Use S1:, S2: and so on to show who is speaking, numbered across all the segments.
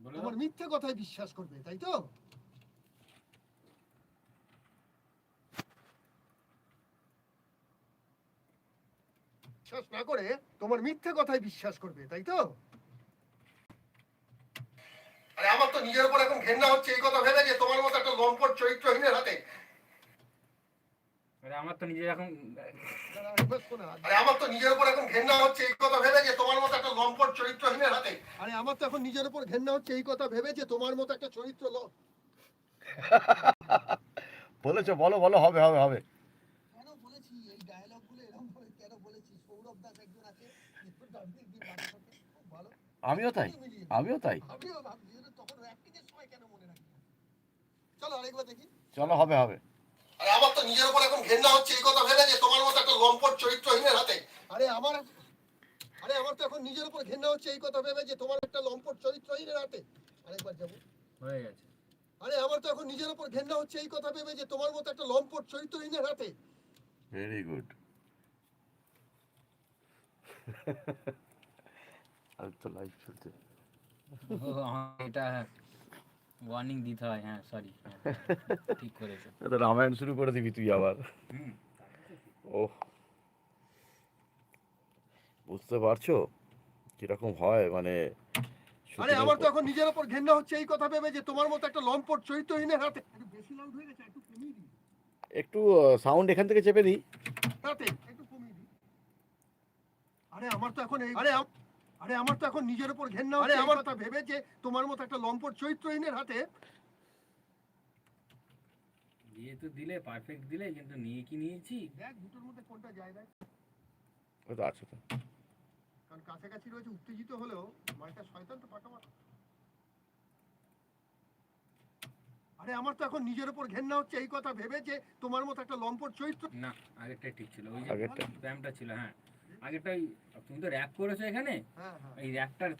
S1: তোমার মিথ্যে কথায় বিশ্বাস করবে তাই তো? বিশ্বাস না করে তোমার মিথ্যে কথায় বিশ্বাস করবে তাই তো? আরে আমার তো নিজের উপর এখন ঘেন্না হচ্ছে এই কথা ভেবে যে তোমার মতো একটা লম্পট চরিত্রহীনের হাতে
S2: আরে আমার তো নিজের এখন
S1: আরে আমার তো নিজের উপর এখন ঘেন্না হচ্ছে এই কথা ভেবে যে তোমার মতো একটা লম্পট চরিত্রহীনের হাতে। আরে আমার তো এখন নিজের উপর ঘেন্না হচ্ছে এই কথা ভেবে যে তোমার মতো একটা চরিত্র ল-
S3: বলেছ বলো বলো হবে হবে হবে।
S1: কেন বলেছি? এই ডায়লগ এরকম ভাবে কেন বলেছি? সৌরভ দাস একজন আছে যে ডাবিং দিয়ে বাংলা করতে খুব ভালো।
S3: আমিও তাই আমিও তাই।
S1: মনে? চলো আরেকবার দেখি।
S3: চলো হবে হবে।
S1: আরে তো নিজের উপর এখন ঘেন্না হচ্ছে এই কথা ভেবে যে তোমার মতো একটা লম্পট চরিত্রহীনের হাতে। আরে আমার আরে আমার তো এখন নিজের উপর ঘেন্না হচ্ছে এই কথা ভেবে যে তোমার একটা লম্পট চরিত্রহীনের হাতে। আরেকবার যাব।
S2: হয়ে গেছে।
S1: আরে আমার তো এখন নিজের উপর ঘেন্না হচ্ছে এই কথা ভেবে যে তোমার মতো একটা লম্পট চরিত্রহীনের হাতে।
S3: ভেরি গুড আর তো লাইভ চলছে
S2: এটা ওয়ার্নিং দিতে হয় হ্যাঁ সরি ঠিক করেছ।
S3: তো রামায়ণ শুরু করে দিবি তুই আবার। ও বুঝতে পারছ? কীরকম হয় মানে
S1: আরে আমার তো এখন নিজের উপর ঘেন্না হচ্ছে এই কথা ভেবে যে তোমার মতো একটা লম্পট চরিত্রহীনের হাতে একটু বেশি লাউড হয়ে গেছে একটু কমিয়ে দিই।
S3: একটু সাউন্ড এখান থেকে চেপে দিই।
S1: হাতে একটু কমিয়ে দিই। আরে আমার তো এখন এই আরে আরে আমার তো এখন নিজের উপর ঘেন্না আরে আমার কথা ভেবে যে তোমার মতো একটা লম্পট চরিত্রহীনের হাতে।
S2: দিয়ে তো দিলে পারফেক্ট দিলে কিন্তু নিয়ে কি নিয়েছি?
S1: দেখ দুটোর মধ্যে কোনটা যায় দেখ।
S3: ওই তো আছে তো।
S1: কারণ কাছাকাছি রয়েছে উত্তেজিত হলেও মালটা শয়তান তো পাকা মাথা। আরে আমার তো এখন নিজের উপর ঘেন্না হচ্ছে এই কথা ভেবে যে তোমার মতো একটা লম্পট চরিত্র
S2: না আগেরটাই ঠিক ছিল ওই যে
S3: আগেরটা?
S2: ব্যায়ামটা ছিল হ্যাঁ। আগেরটাই তুমি তো র্যাপ করেছ এখানে?
S1: হ্যাঁ হ্যাঁ।
S2: এই র্যাপটার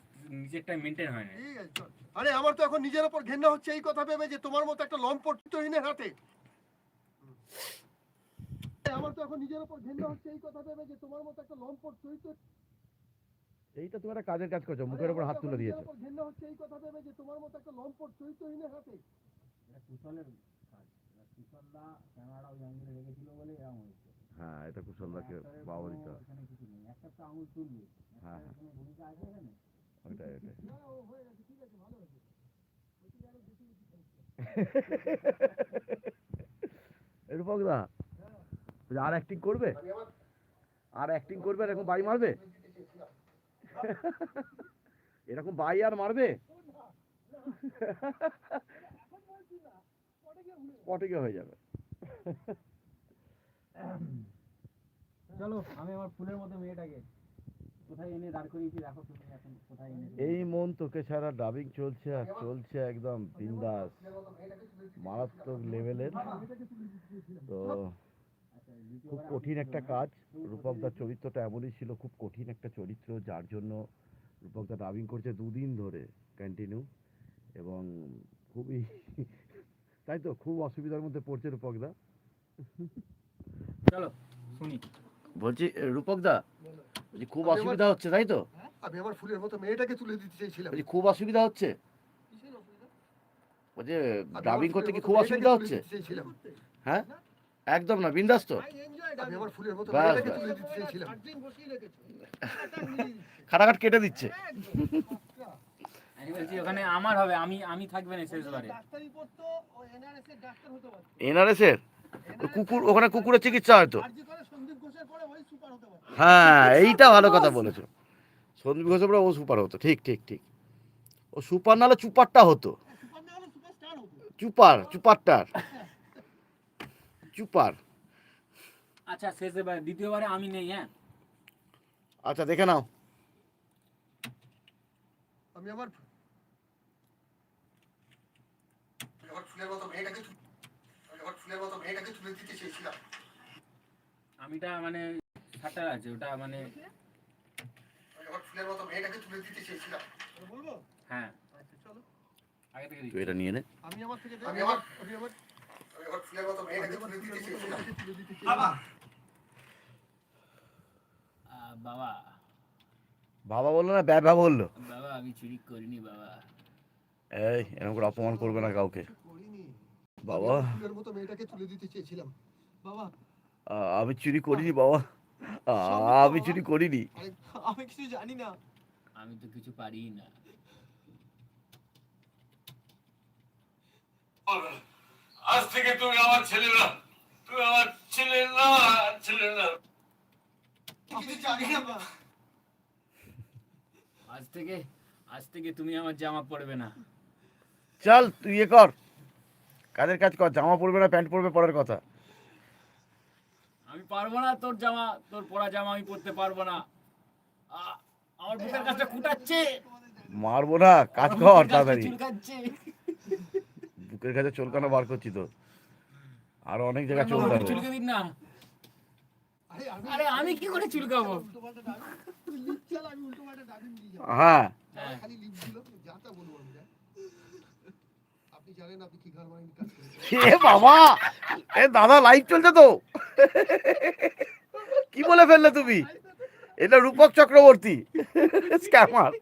S2: নিচেরটা মেনটেন হয় না।
S1: ঠিক আছে আরে আমার তো এখন নিজের উপর ঘেন্না হচ্ছে এই কথা ভেবে যে তোমার মতো একটা লম্পট চরিত্রহীনের হাতে। আমার তো এখন নিজের উপর ঘেন্না হচ্ছে এই কথা ভেবে যে তোমার মতো একটা লম্পট চরিত্র
S3: এইটা তুমি একটা কাজের কাজ করছ মুখের উপর হাত তুলে দিয়েছ।
S1: ঘেন্না হচ্ছে এই কথা ভেবে যে তোমার মতো একটা লম্পট চরিত্রহীনের হাতে।
S2: এটা কুশলের কাজ। কুশলদা ক্যামেরাটা ওই অ্যাঙ্গেলে রেখেছিল বলে এরকম হয়েছে।
S3: হ্যাঁ এটা কুশলদাকে বাবা দিতে হবে হ্যাঁ হ্যাঁ। ওইটাই ওইটাই।
S1: ওইদিকে
S3: আরও অ্যাক্টিং করবে? আর অ্যাক্টিং করবে এরকম বাই মারবে? এরকম বাই আর মারবে? পটে গিয়ে হয়ে যাবে।
S2: চলো আমি আমার ফুলের মতো মেয়েটাকে কোথায় এনে দাঁড় করিয়েছি দেখো তুমি এখন কোথায় এনে
S3: এই মন তোকে ছাড়া ডাবিং চলছে আর চলছে একদম বিন্দাস। মারাত্মক লেভেলের তো খুব কঠিন একটা কাজ। রূপকদার চরিত্রটা এমনই ছিল খুব কঠিন একটা চরিত্র যার জন্য রূপকদা ডাবিং করছে দুদিন ধরে কন্টিনিউ এবং খুবই তাই তো খুব অসুবিধার মধ্যে পড়ছে রূপকদা
S2: চলো শুনি।
S3: বলছি রূপকদা বলছি খুব অসুবিধা হচ্ছে তাই তো?
S1: আমি আমার ফুলের মতো মেয়েটাকে তুলে দিতে চাইছিলাম।
S3: বলছি খুব অসুবিধা হচ্ছে?
S1: কিসের অসুবিধা?
S3: বলছে
S1: আমার
S3: করতে কি খুব অসুবিধা হচ্ছে? হ্যাঁ? একদম না বিন্দাস তো।
S1: আমি আমার ফুলের মতো
S3: বাস,
S1: মেয়েটাকে
S3: বাস।
S1: তুলে দিতে চাইছিলাম।
S3: খাটাখাট কেটে দিচ্ছে।
S2: আমি বলছি ওখানে আমার হবে আমি আমি থাকবে না শেষবারে।
S3: এনআরএস এর? কুকুর ওখানে কুকুরের চিকিৎসা হয়তো
S1: আরজি করে সন্দীপ ঘোষের পরে ওই সুপার হতে পারতো
S3: হ্যাঁ এইটা ভালো কথা বলেছ। সন্দীপ ঘোষের পরে ও সুপার হতো ঠিক ঠিক ঠিক। ও সুপার নাহলে চুপারটা হতো।
S1: সুপার না হলে সুপারস্টার হতো।
S3: চুপার চুপারটার। চুপার।
S2: আচ্ছা শেষেবার দ্বিতীয়বারে আমি নেই হ্যাঁ?
S3: আচ্ছা দেখে নাও।
S1: আমি আমার ফুলের মতো তুলে দিতে চেয়েছিলাম
S2: আমিটা মানে ঠাট্টা আছে ওটা মানে
S1: আমি আমার ফুলের মতো মেয়েটাকে তুলে দিতে চেয়েছিলাম বলব
S2: হ্যাঁ।
S1: আচ্ছা চলো
S2: আগে থেকে
S3: তুই এটা নিয়ে নে।
S1: আমি আমার থেকে আমি আমার আমি আমার আমি আমার ফুলের মতো মেয়েটাকে তুলে দিতে চেয়েছিলাম। বাবা!
S2: বাবা।
S3: বাবা বলল না ব্যবা বলল?
S2: বাবা আমি চুরি করিনি বাবা।
S3: এই এরকম করে অপমান করবে না কাউকে। বাবা।
S1: ফুলের মতো মেয়েটাকে তুলে দিতে চেয়েছিলাম।
S2: বাবা।
S3: আমি চুরি করিনি বাবা। আমি চুরি করিনি।
S2: আমি কিছু জানি না।
S4: আমি তো কিছু পারি না।
S5: আজ থেকে তুমি আমার ছেলে না। তুমি আমার ছেলে না ছেলে না।
S2: আমি জানি না
S4: আজ থেকে আজ থেকে তুমি আমার জামা পরবে না।
S3: চল তুই ইয়ে কর। কাজের কাজ কর জামা পরবে না প্যান্ট পরবে পরার কথা।
S4: আমি পারব না তোর জামা তোর পরা জামা আমি পরতে পারব না। আমার বুকের কাছটা ফুটাচ্ছে
S3: মারবো না কাজ কর তাড়াতাড়ি। বুকের কাছে চুলকানো বার করছি তো আরও অনেক জায়গায় চলতে
S4: চুলকে দিন না।
S1: আরে আমি
S4: আরে আমি কি করে চুলকাবো
S1: উল্টোপাল্টা ডাক- তুই লিফট চালা, আমি উল্টোপাল্টা ডাকন দিয়ে যাব।
S3: হ্যাঁ
S4: হ্যাঁ।
S1: খালি লিফট দিল যা তা বলব আমি যা। আপনি জানেন আপনি কি ঘর বানিয়ে কাজ করেন
S3: এ বাবা! এ দাদা লাইভ চলছে তো। কি বলে ফেললে তুমি? এটা রূপক চক্রবর্তী। স্ক্যামার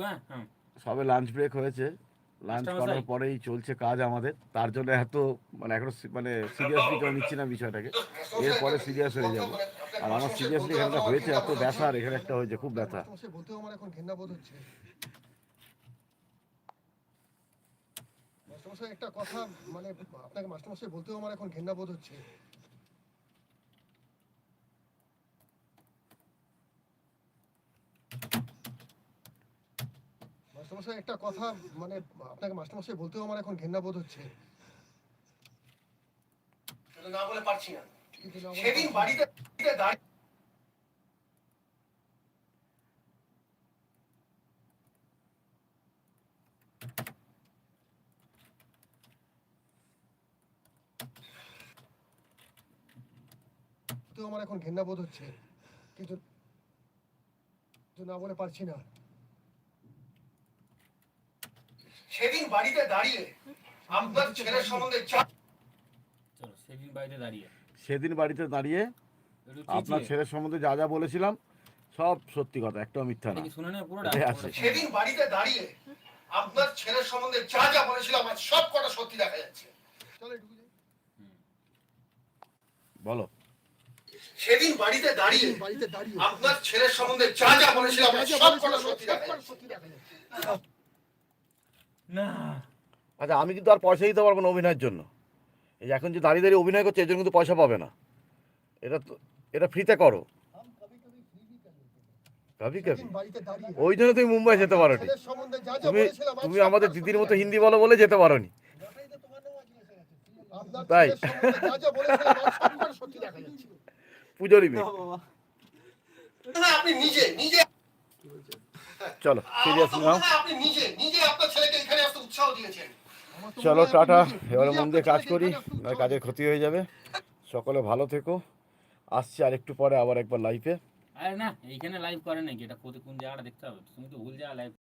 S4: হ্যাঁ হ্যাঁ।
S3: সবে লাঞ্চ ব্রেক হয়েছে। লাঞ্চ। করার পরেই চলছে কাজ আমাদের। তার জন্য এত মানে এখন মানে সিরিয়াসলি কেউ নিচ্ছি না বিষয়টাকে। এরপরে সিরিয়াস হয়ে যাব। আর আমার সিরিয়াসলি এখানে হয়েছে এত ব্যথা আর এখানে একটা হয়েছে খুব ব্যথা।
S1: একটা কথা মানে আপনাকে মাস্টারমশাই বলতেও আমার এখন ঘেন্না বোধ হচ্ছে। মাস্টারমশাই একটা কথা মানে আপনাকে মাস্টারমশাই বলতেও আমার এখন ঘেন্না বোধ হচ্ছে। না বলে পারছি না। সেদিন বাড়িতে দাঁড়িয়ে তো আমার এখন ঘেন্না বোধ হচ্ছে। কিন্তু না বলে পারছি না। সেদিন বাড়িতে দাঁড়িয়ে আপনার ছেলের সম্বন্ধে
S4: চলো সেদিন বাড়িতে দাঁড়িয়ে।
S3: সেদিন বাড়িতে দাঁড়িয়ে আপনার ছেলের সম্বন্ধে যা যা বলেছিলাম সব সত্যি কথা একটাও মিথ্যা না।
S1: সেদিন বাড়িতে দাঁড়িয়ে আপনার ছেলের সম্বন্ধে যা যা বলেছিলাম আজ সব কটা সত্যি দেখা যাচ্ছে।
S3: বলো।
S1: সেদিন বাড়িতে দাঁড়িয়ে বাড়িতে দাঁড়িয়ে আপনার ছেলের সম্বন্ধে যা যা বলেছিলাম আজ সব কটা সত্যি দেখা যাচ্ছে।
S4: না।
S3: আচ্ছা আমি কিন্তু আর পয়সা দিতে পারব না অভিনয়ের জন্য। এই এখন যে দাঁড়িয়ে দাঁড়িয়ে অভিনয় করছে এর জন্য কিন্তু পয়সা পাবে না। এটা তো এটা ফ্রিতে করো। কবি কবি ওই জন্য তুমি মুম্বাই যেতে পারো নি
S1: ছেলের সম্বন্ধে যা যা
S3: তুমি তুমি আমাদের দিদির মতো হিন্দি বলো বলে যেতে পারো নি তাই?
S1: ছেলের সম্বন্ধে যা যা বলেছিলাম আজ সব কটা সত্যি দেখা যাচ্ছে।
S3: পুজোরই মেয়ে
S2: বাবা।
S1: না আপনি নিজে নিজে
S3: চলো সিরিয়াস নাও। চলো টাটা। এবার মন দিয়ে কাজ করি আর কাজের ক্ষতি হয়ে যাবে। সকলে ভালো থেকো। আসছি আর একটু পরে আবার একবার লাইফে
S4: আরে না এইখানে লাইভ করে নাকি? এটা কোন জায়গাটা দেখতে হবে? তুমি তো ভুল জায়গা লাইভ